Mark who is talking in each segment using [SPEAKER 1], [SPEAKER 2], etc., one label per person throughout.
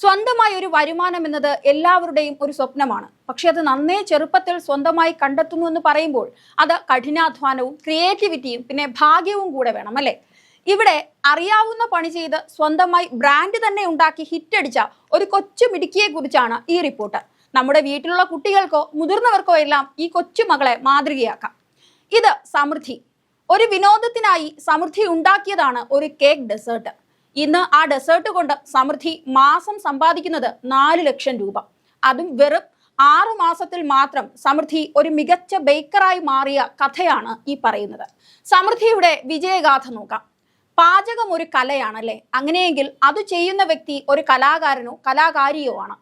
[SPEAKER 1] സ്വന്തമായി ഒരു വരുമാനം എന്നത് എല്ലാവരുടെയും ഒരു സ്വപ്നമാണ്. പക്ഷെ അത് നന്നേ ചെറുപ്പത്തിൽ സ്വന്തമായി കണ്ടെത്തുന്നു എന്ന് പറയുമ്പോൾ അത് കഠിനാധ്വാനവും ക്രിയേറ്റിവിറ്റിയും പിന്നെ ഭാഗ്യവും കൂടെ വേണം അല്ലേ? ഇവിടെ അറിയാവുന്ന പണി ചെയ്ത് സ്വന്തമായി ബ്രാൻഡ് തന്നെ ഉണ്ടാക്കി ഹിറ്റടിച്ച ഒരു കൊച്ചു മിടുക്കിയെ കുറിച്ചാണ് ഈ റിപ്പോർട്ട് നമ്മുടെ വീട്ടിലുള്ള കുട്ടികൾക്കോ മുതിർന്നവർക്കോ എല്ലാം ഈ കൊച്ചു മകളെ മാതൃകയാക്കാം. ഇത് സമൃദ്ധി. ഒരു വിനോദത്തിനായി സമൃദ്ധി ഉണ്ടാക്കിയതാണ് ഒരു കേക്ക് ഡെസേർട്ട് ഇന്ന് ആ ഡെസേർട്ട് കൊണ്ട് സമൃദ്ധി മാസം സമ്പാദിക്കുന്നത് നാല് ലക്ഷം രൂപ. അതും വെറും ആറു മാസത്തിൽ മാത്രം സമൃദ്ധി ഒരു മികച്ച ബേക്കറായി മാറിയ കഥയാണ് ഈ പറയുന്നത്. സമൃദ്ധിയുടെ വിജയഗാഥ നോക്കാം. പാചകം ഒരു കലയാണല്ലേ? അങ്ങനെയെങ്കിൽ അത് ചെയ്യുന്ന വ്യക്തി ഒരു കലാകാരനോ കലാകാരിയോ ആണ്.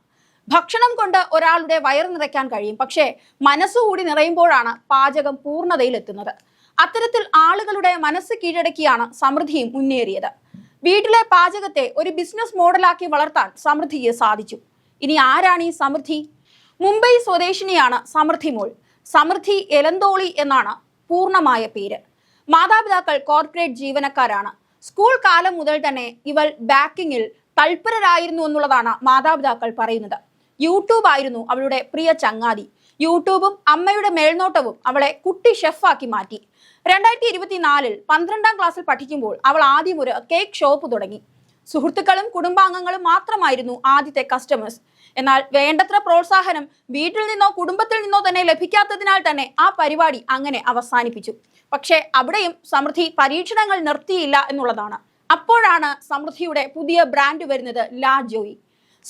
[SPEAKER 1] ഭക്ഷണം കൊണ്ട് ഒരാളുടെ വയറ് നിറയ്ക്കാൻ കഴിയും. പക്ഷേ മനസ്സുകൂടി നിറയുമ്പോഴാണ് പാചകം പൂർണതയിലെത്തുന്നത്. അത്തരത്തിൽ ആളുകളുടെ മനസ്സ് കീഴടക്കിയാണ് സമൃദ്ധിയും മുന്നേറിയത്. വീട്ടിലെ പാചകത്തെ ഒരു ബിസിനസ് മോഡലാക്കി വളർത്താൻ സമൃദ്ധിയെ സാധിച്ചു. ഇനി ആരാണ് ഈ സമൃദ്ധി? മുംബൈ സ്വദേശിനിയാണ് സമൃദ്ധി മോൾ. സമൃദ്ധി എലന്തോളി എന്നാണ് പൂർണമായ പേര്. മാതാപിതാക്കൾ കോർപ്പറേറ്റ് ജീവനക്കാരാണ്. സ്കൂൾ കാലം മുതൽ തന്നെ ഇവൾ ബാക്കിങ്ങിൽ തൽപരരായിരുന്നു എന്നുള്ളതാണ് മാതാപിതാക്കൾ പറയുന്നത്. യൂട്യൂബ് ആയിരുന്നു അവളുടെ പ്രിയ ചങ്ങാതി. യൂട്യൂബും അമ്മയുടെ മേൽനോട്ടവും അവളെ കുട്ടി ഷെഫാക്കി മാറ്റി. രണ്ടായിരത്തി ഇരുപത്തിനാലിൽ പന്ത്രണ്ടാം ക്ലാസ്സിൽ പഠിക്കുമ്പോൾ അവൾ ആദ്യം ഒരു കേക്ക് ഷോപ്പ് തുടങ്ങി. സുഹൃത്തുക്കളും കുടുംബാംഗങ്ങളും മാത്രമായിരുന്നു ആദ്യത്തെ കസ്റ്റമേഴ്സ് എന്നാൽ വേണ്ടത്ര പ്രോത്സാഹനം വീട്ടിൽ നിന്നോ കുടുംബത്തിൽ നിന്നോ തന്നെ ലഭിക്കാത്തതിനാൽ തന്നെ ആ പരിപാടി അങ്ങനെ അവസാനിപ്പിച്ചു. പക്ഷേ അവിടെയും സമൃദ്ധി പരീക്ഷണങ്ങൾ നിർത്തിയില്ല എന്നുള്ളതാണ്. അപ്പോഴാണ് സമൃദ്ധിയുടെ പുതിയ ബ്രാൻഡ് വരുന്നത് ലാ ജോയി.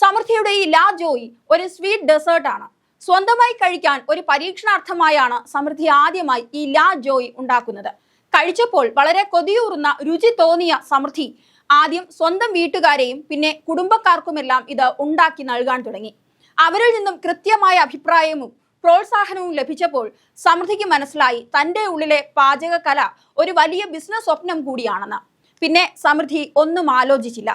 [SPEAKER 1] സമൃദ്ധിയുടെ ഈ ലാ ജോയി ഒരു സ്വീറ്റ് ഡെസേർട്ട് ആണ്. സ്വന്തമായി കഴിക്കാൻ ഒരു പരീക്ഷണാർത്ഥമായാണ് സമൃദ്ധി ആദ്യമായി ഈ ലാ ജോയി ഉണ്ടാക്കുന്നത്. കഴിച്ചപ്പോൾ വളരെ കൊതിയൂറുന്ന രുചി തോന്നിയ സമൃദ്ധി ആദ്യം സ്വന്തം വീട്ടുകാരെയും പിന്നെ കുടുംബക്കാർക്കുമെല്ലാം ഇത് ഉണ്ടാക്കി നൽകാൻ തുടങ്ങി. അവരിൽ നിന്നും കൃത്യമായ അഭിപ്രായവും പ്രോത്സാഹനവും ലഭിച്ചപ്പോൾ സമൃദ്ധിക്ക് മനസ്സിലായി തന്റെ ഉള്ളിലെ പാചകകല ഒരു വലിയ ബിസിനസ് സ്വപ്നം കൂടിയാണെന്ന്. പിന്നെ സമൃദ്ധി ഒന്നും ആലോചിച്ചില്ല.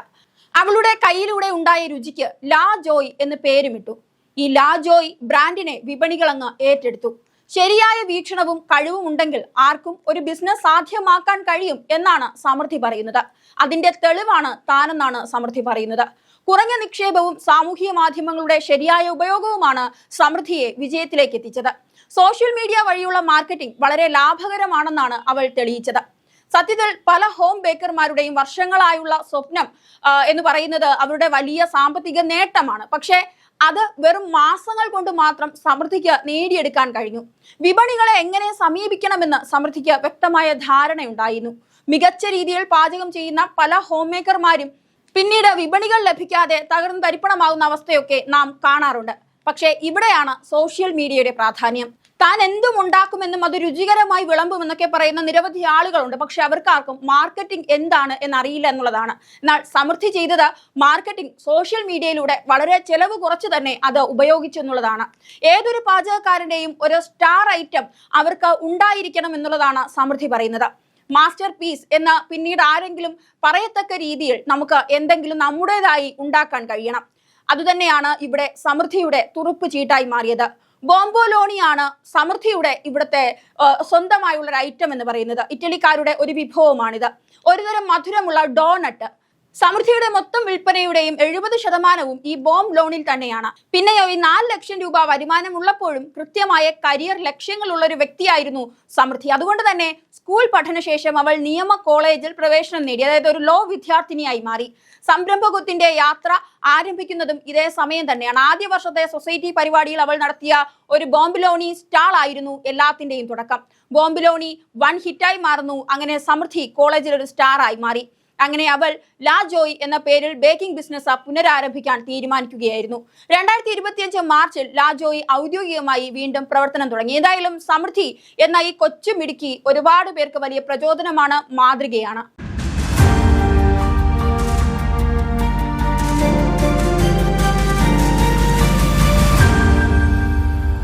[SPEAKER 1] അവളുടെ കയ്യിലൂടെ ഉണ്ടായ രുചിക്ക് ലാ ജോയ് എന്ന് പേരുമിട്ടു. ഈ ലാ ജോയ് ബ്രാൻഡിനെ വിപണികളങ്ങ് ഏറ്റെടുത്തു. ശരിയായ വീക്ഷണവും കഴിവും ഉണ്ടെങ്കിൽ ആർക്കും ഒരു ബിസിനസ് സാധ്യമാക്കാൻ കഴിയും എന്നാണ് സമൃദ്ധി പറയുന്നത്. അതിന്റെ തെളിവാണ് താനെന്നാണ് സമൃദ്ധി പറയുന്നത്. കുറഞ്ഞ നിക്ഷേപവും സാമൂഹിക മാധ്യമങ്ങളുടെ ശരിയായ ഉപയോഗവുമാണ് സമൃദ്ധിയെ വിജയത്തിലേക്ക് എത്തിച്ചത്. സോഷ്യൽ മീഡിയ വഴിയുള്ള മാർക്കറ്റിംഗ് വളരെ ലാഭകരമാണെന്നാണ് അവൾ തെളിയിച്ചത്. സത്യത്തിൽ പല ഹോം ബേക്കർമാരുടെയും വർഷങ്ങളായുള്ള സ്വപ്നം എന്ന് പറയുന്നത് അവരുടെ വലിയ സാമ്പത്തിക നേട്ടമാണ്. പക്ഷേ അത് വെറും മാസങ്ങൾ കൊണ്ട് മാത്രം സമൃദ്ധിക്ക് നേടിയെടുക്കാൻ കഴിഞ്ഞു. വിപണികളെ എങ്ങനെ സമീപിക്കണമെന്ന് സമൃദ്ധിക്ക് വ്യക്തമായ ധാരണയുണ്ടായിരുന്നു. മികച്ച രീതിയിൽ പാചകം ചെയ്യുന്ന പല ഹോം മേക്കർമാരും പിന്നീട് വിപണികൾ ലഭിക്കാതെ തകർന്ന് തരിപ്പണമാകുന്ന അവസ്ഥയൊക്കെ നാം കാണാറുണ്ട്. പക്ഷേ ഇവിടെയാണ് സോഷ്യൽ മീഡിയയുടെ പ്രാധാന്യം. താൻ എന്തും ഉണ്ടാക്കുമെന്നും അത് രുചികരമായി വിളമ്പുമെന്നൊക്കെ പറയുന്ന നിരവധി ആളുകളുണ്ട്. പക്ഷെ അവർക്കാർക്കും മാർക്കറ്റിംഗ് എന്താണ് എന്നറിയില്ല എന്നുള്ളതാണ്. എന്നാൽ സമൃദ്ധി ചെയ്തത് മാർക്കറ്റിംഗ് സോഷ്യൽ മീഡിയയിലൂടെ വളരെ ചെലവ് കുറച്ച് തന്നെ അത് ഉപയോഗിച്ചു എന്നുള്ളതാണ്. ഏതൊരു പാചകക്കാരന്റെയും ഒരു സ്റ്റാർ ഐറ്റം അവർക്ക് ഉണ്ടായിരിക്കണം എന്നുള്ളതാണ് സമൃദ്ധി പറയുന്നത്. മാസ്റ്റർ പീസ് എന്ന പിന്നീട് ആരെങ്കിലും പറയത്തക്ക രീതിയിൽ നമുക്ക് എന്തെങ്കിലും നമ്മുടേതായി ഉണ്ടാക്കാൻ കഴിയണം. അതുതന്നെയാണ് ഇവിടെ സമൃദ്ധിയുടെ തുറുപ്പ് ചീട്ടായി മാറിയത്. ബോംബോലോണിയാണ് സമൃദ്ധിയുടെ ഇവിടുത്തെ സ്വന്തമായുള്ള ഒരു ഐറ്റം എന്ന് പറയുന്നത്. ഇറ്റലിക്കാരുടെ ഒരു വിഭവമാണിത് ഒരുതരം മധുരമുള്ള ഡോണട്ട് സമൃദ്ധിയുടെ മൊത്തം വിൽപ്പനയുടെയും എഴുപത് ശതമാനവും ഈ ബോംബ് ലോണിൽ തന്നെയാണ്. പിന്നെയോ ഈ നാല് ലക്ഷം രൂപ വരുമാനം ഉള്ളപ്പോഴും കൃത്യമായ കരിയർ ലക്ഷ്യങ്ങളുള്ള ഒരു വ്യക്തിയായിരുന്നു സമൃദ്ധി. അതുകൊണ്ട് തന്നെ സ്കൂൾ പഠനശേഷം അവൾ നിയമ കോളേജിൽ പ്രവേശനം നേടി അതായത് ഒരു ലോ വിദ്യാർത്ഥിനിയായി മാറി. സംരംഭകത്തിന്റെ യാത്ര ആരംഭിക്കുന്നതും ഇതേ സമയം തന്നെയാണ്. ആദ്യ വർഷത്തെ സൊസൈറ്റി പരിപാടിയിൽ അവൾ നടത്തിയ ഒരു ബോംബിലോണി സ്റ്റാൾ ആയിരുന്നു എല്ലാത്തിന്റെയും തുടക്കം. ബോംബിലോണി വൺ ഹിറ്റായി മാറുന്നു. അങ്ങനെ സമൃദ്ധി കോളേജിൽ ഒരു സ്റ്റാർ ആയി മാറി. അങ്ങനെ അവൾ ലാ ജോയ് എന്ന പേരിൽ ബേക്കിംഗ് ബിസിനസ് പുനരാരംഭിക്കാൻ തീരുമാനിക്കുകയായിരുന്നു. രണ്ടായിരത്തി ഇരുപത്തിയഞ്ച് മാർച്ചിൽ ലാ ജോയ് ഔദ്യോഗികമായി വീണ്ടും പ്രവർത്തനം തുടങ്ങി. ഏതായാലും സമൃദ്ധി എന്ന ഈ കൊച്ചു മിടുക്കി ഒരുപാട് പേർക്ക് വലിയ പ്രചോദനമാണ് മാതൃകയാണ്.